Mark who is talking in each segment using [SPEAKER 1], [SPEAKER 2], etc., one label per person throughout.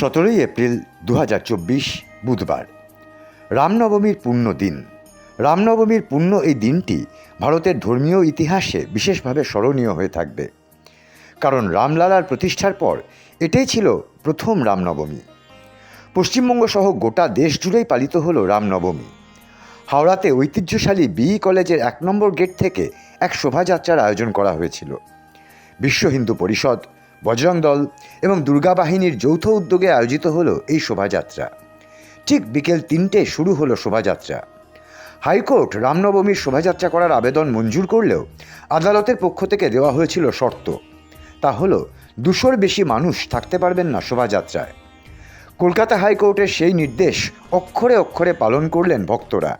[SPEAKER 1] সতেরোই এপ্রিল দু হাজার চব্বিশ বুধবার। রামনবমীর পূর্ণ দিন। রামনবমীর পূর্ণ এই দিনটি ভারতের ধর্মীয় ইতিহাসে বিশেষভাবে স্মরণীয় হয়ে থাকবে। কারণ রামলালার প্রতিষ্ঠার পর এটাই ছিল প্রথম রামনবমী। পশ্চিমবঙ্গ সহ গোটা দেশ জুড়েই পালিত হলো রামনবমী। হাওড়াতে ঐতিহ্যশালী বিই কলেজের এক নম্বর গেট থেকে এক শোভাযাত্রার আয়োজন করা হয়েছিল। বিশ্ব হিন্দু পরিষদ বজরং দল এবং দুর্গা বাহিনীর যৌথ উদ্যোগে আয়োজিত হলো এই শোভাযাত্রা। ঠিক বিকেল তিনটে শুরু হলো শোভাযাত্রা। হাইকোর্ট রামনবমীর শোভাযাত্রা করার আবেদন মঞ্জুর করলেও আদালতের পক্ষ থেকে দেওয়া হয়েছিল শর্ত। তা হলো, দুশোর বেশি মানুষ থাকতে পারবেন না শোভাযাত্রায়। কলকাতা হাইকোর্টের সেই নির্দেশ অক্ষরে অক্ষরে পালন করলেন ভক্তরা।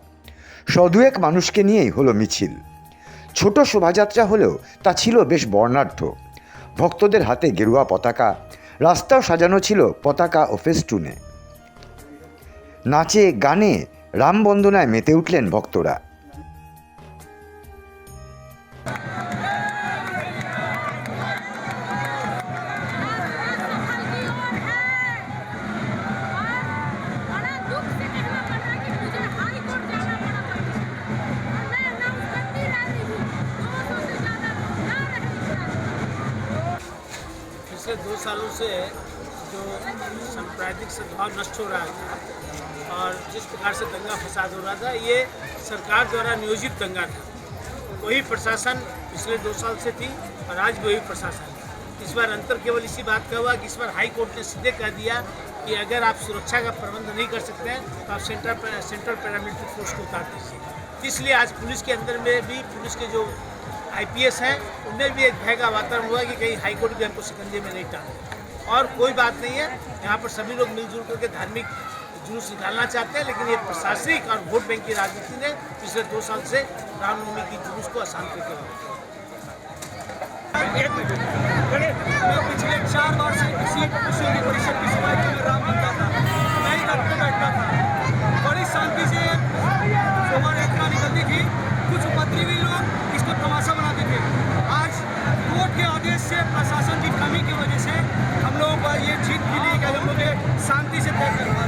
[SPEAKER 1] সদুয়েক মানুষকে নিয়েই হলো মিছিল। ছোট শোভাযাত্রা হলেও তা ছিল বেশ বর্ণাঢ্য। ভক্তদের হাতে গেরুয়া পতাকা। রাস্তাও সাজানো ছিল পতাকা ও ফেস্টুনে। নাচে, গানে, রামবন্দনায় মেতে উঠলেন ভক্তরা।
[SPEAKER 2] पिछले दो सालों से जो सांप्रदायिक सद्भाव नष्ट हो रहा था और जिस प्रकार से दंगा फसाद हो रहा था, ये सरकार द्वारा नियोजित दंगा था। वही प्रशासन पिछले दो साल से थी और आज वही प्रशासन। इस बार अंतर केवल इसी बात का हुआ कि इस बार हाई कोर्ट ने सीधे कह दिया कि अगर आप सुरक्षा का प्रबंध नहीं कर सकते हैं तो आप सेंट्रल सेंट्रल पैरामिलिट्री फोर्स को उतार दीजिए। इसलिए आज पुलिस के अंदर में भी पुलिस के जो आईपीएस हैं, उनमें भी एक भय का वातावरण हुआ कि कहीं हाईकोर्ट भी हमको शिकंजे में नहीं टाले। और कोई बात नहीं है, यहाँ पर सभी लोग मिलजुल करके धार्मिक जुलूस निकालना चाहते हैं, लेकिन ये प्रशासनिक और वोट बैंक की राजनीति ने पिछले दो साल से रामनवमी की जुलूस को अशांत करके
[SPEAKER 3] मैं परिषद की सोसाइटी में राम बनता था मैं ही बैठता था। बड़ी शांति से से प्रशासन की कमी की वजह से हम लोगों को ये जीत मिली कि हम लोग शांति से तय करवा